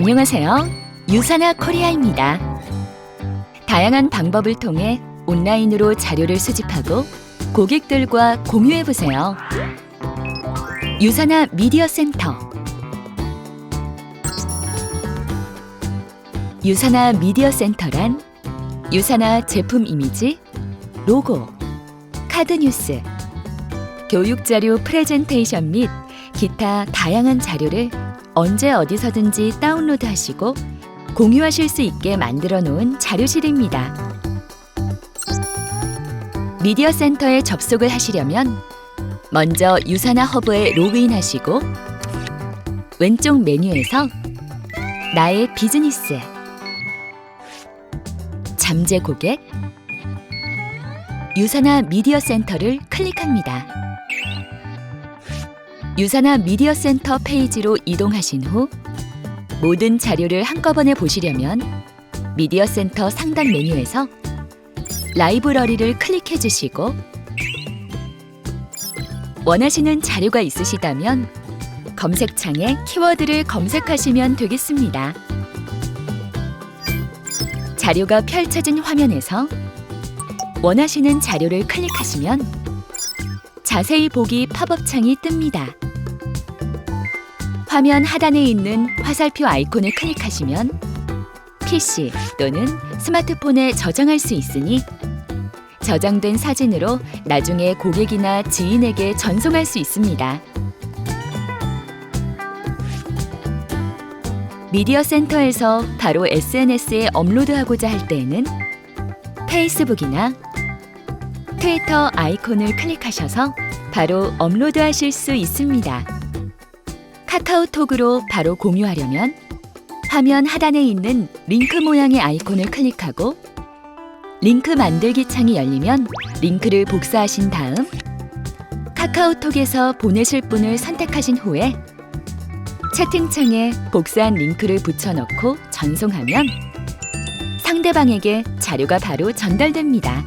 안녕하세요. 유사나 코리아입니다. 다양한 방법을 통해 온라인으로 자료를 수집하고 고객들과 공유해 보세요. 유사나 미디어 센터 유사나 미디어 센터란 유사나 제품 이미지, 로고, 카드 뉴스, 교육 자료 프레젠테이션 및 기타 다양한 자료를 언제 어디서든지 다운로드 하시고 공유하실 수 있게 만들어 놓은 자료실입니다. 미디어 센터에 접속을 하시려면 먼저 유사나 허브에 로그인 하시고 왼쪽 메뉴에서 나의 비즈니스 잠재 고객 유사나 미디어 센터를 클릭합니다. 유사나 미디어 센터 페이지로 이동하신 후 모든 자료를 한꺼번에 보시려면 미디어 센터 상단 메뉴에서 라이브러리를 클릭해 주시고 원하시는 자료가 있으시다면 검색창에 키워드를 검색하시면 되겠습니다. 자료가 펼쳐진 화면에서 원하시는 자료를 클릭하시면 자세히 보기 팝업 창이 뜹니다. 화면 하단에 있는 화살표 아이콘을 클릭하시면 PC 또는 스마트폰에 저장할 수 있으니 저장된 사진으로 나중에 고객이나 지인에게 전송할 수 있습니다. 미디어 센터에서 바로 SNS에 업로드하고자 할 때에는 페이스북이나 트위터 아이콘을 클릭하셔서 바로 업로드하실 수 있습니다. 카카오톡으로 바로 공유하려면 화면 하단에 있는 링크 모양의 아이콘을 클릭하고 링크 만들기 창이 열리면 링크를 복사하신 다음 카카오톡에서 보내실 분을 선택하신 후에 채팅창에 복사한 링크를 붙여넣고 전송하면 상대방에게 자료가 바로 전달됩니다.